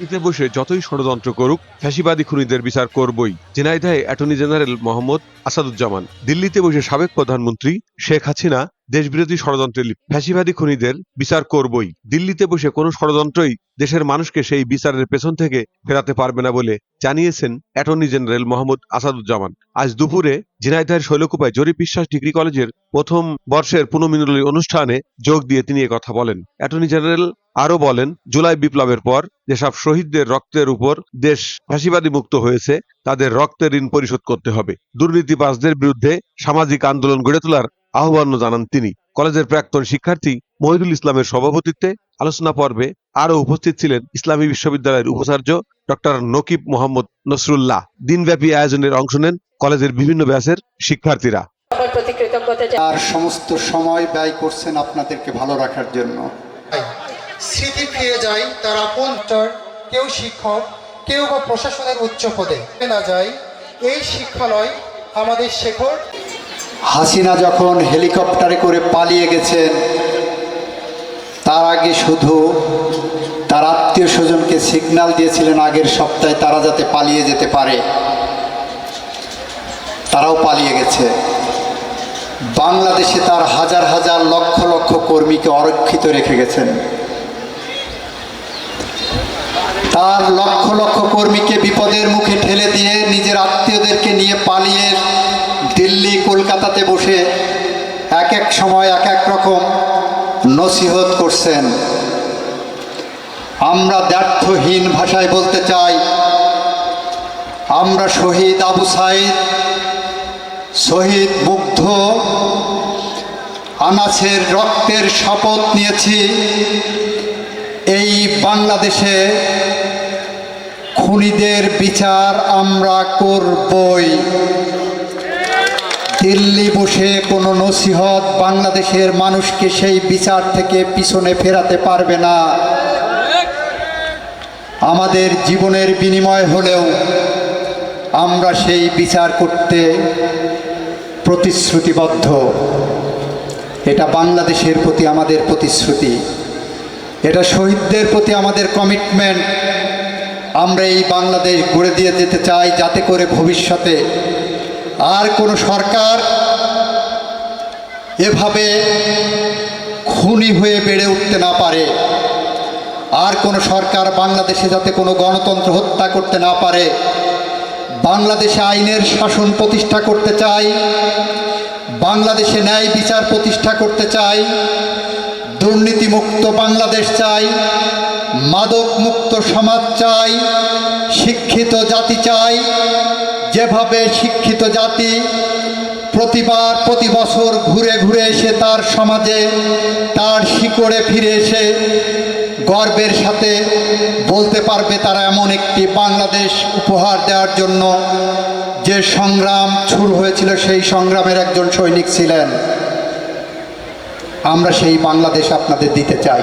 এতে বসে যতই ষড়যন্ত্র করুক, ফ্যাসিবাদী খুনিদের বিচার করবই। জেনাইদায় অ্যাটর্নি জেনারেল মোহাম্মদ আসাদুজ্জামান। দিল্লিতে বসে সাবেক প্রধানমন্ত্রী শেখ হাসিনা দেশবিরোধী ষড়যন্ত্রে ফ্যাসিবাদী খুনিদের বিচার করবই। দিল্লিতে বসে কোনো ষড়যন্ত্রই দেশের মানুষকে সেই বিচারের পেছন থেকে ফেরাতে পারবে না বলে জানিয়েছেন অ্যাটর্নি জেনারেল মোহাম্মদ আসাদুজ্জামান। আজ দুপুরে ঝিনাইদহের শৈলকুপায় জরিপ বিশ্বাস ডিগ্রি কলেজের প্রথম বর্ষের পুনর্মিলনী অনুষ্ঠানে যোগ দিয়ে তিনি কথা বলেন। অ্যাটর্নি জেনারেল আরও বলেন, জুলাই বিপ্লবের পর যেসব শহীদদের রক্তের উপর দেশ ফ্যাসিবাদী মুক্ত হয়েছে, তাদের রক্তের ঋণ পরিশোধ করতে হবে। দুর্নীতিবাজদের বিরুদ্ধে সামাজিক আন্দোলন গড়ে তোলার আহ্বানও জানান তিনি। কলেজের প্রাক্তন শিক্ষার্থী মহিদুল ইসলামের সভাপতিত্বে আলোচনা পর্বে আরও উপস্থিত ছিলেন ইসলামী বিশ্ববিদ্যালয়ের উপাচার্য ডক্টর নকিব মোহাম্মদ নসরুল্লাহ। দিনব্যাপী আয়োজনের অংশ নেন কলেজের বিভিন্ন ব্যাচের শিক্ষার্থীরা। আর সমস্ত সময় ব্যয় করছেন আপনাদেরকে ভালো রাখার জন্য। স্মৃতি ফিরে যায় তার আপন কেউ শিক্ষক কেউ বা প্রশাসনের উচ্চ পদে। না যায় এই শিক্ষালয় আমাদের শেখর হাসিনা যখন হেলিকপ্টারে করে পালিয়ে গেছেন, তার আগে শুধু তার আত্মীয় স্বজনকে সিগন্যাল দিয়েছিলেন, আগের সপ্তাহে তারা যাতে পালিয়ে যেতে পারে, তারাও পালিয়ে গেছে। বাংলাদেশে তার হাজার হাজার লক্ষ লক্ষ কর্মীকে অরক্ষিত রেখে গেছেন। তার লক্ষ লক্ষ কর্মীকে বিপদের মুখে ঠেলে দিয়ে নিজের আত্মীয়দেরকে নিয়ে পালিয়ে দিল্লি, কলকাতাতে বসে এক এক সময়, এক এক রকম নসিহত করছেন। আমরা দ্ব্যর্থহীন ভাষায় বলতে চাই, আমরা শহীদ আবু সাইদ, শহীদ মুগ্ধ, আনাসের রক্তের শপথ নিয়েছি। এই বাংলাদেশে খুনিদের বিচার আমরা করবই। দিল্লি বসে কোনো নসিহত বাংলাদেশের মানুষকে সেই বিচার থেকে পিছনে ফেরাতে পারবে না। আমাদের জীবনের বিনিময় হলেও আমরা সেই বিচার করতে প্রতিশ্রুতিবদ্ধ। এটা বাংলাদেশের প্রতি আমাদের প্রতিশ্রুতি। এটা শহীদদের প্রতি আমাদের কমিটমেন্ট আমরা এই বাংলাদেশ গড়ে দিয়ে যেতে চাই যাতে করে ভবিষ্যতে আর কোনো সরকার এভাবে খুনি হয়ে বেড়ে উঠতে না পারে। আর কোনো সরকার বাংলাদেশে যাতে কোনো গণতন্ত্র হত্যা করতে না পারে। বাংলাদেশে আইনের শাসন প্রতিষ্ঠা করতে চাই বাংলাদেশে ন্যায় বিচার প্রতিষ্ঠা করতে চাই দুর্নীতিমুক্ত বাংলাদেশ চাই মাদক মুক্ত সমাজ চাই শিক্ষিত জাতি চাই যেভাবে শিক্ষিত জাতি প্রতিবার প্রতি বছর ঘুরে ঘুরে এসে তার সমাজে তার শিকড়ে ফিরে এসে গর্বের সাথে বলতে পারবে তারা এমন একটি বাংলাদেশ উপহার দেওয়ার জন্য। যে সংগ্রাম শুরু হয়েছিল সেই সংগ্রামের একজন সৈনিক ছিলেন। আমরা সেই বাংলাদেশ আপনাদের দিতে চাই।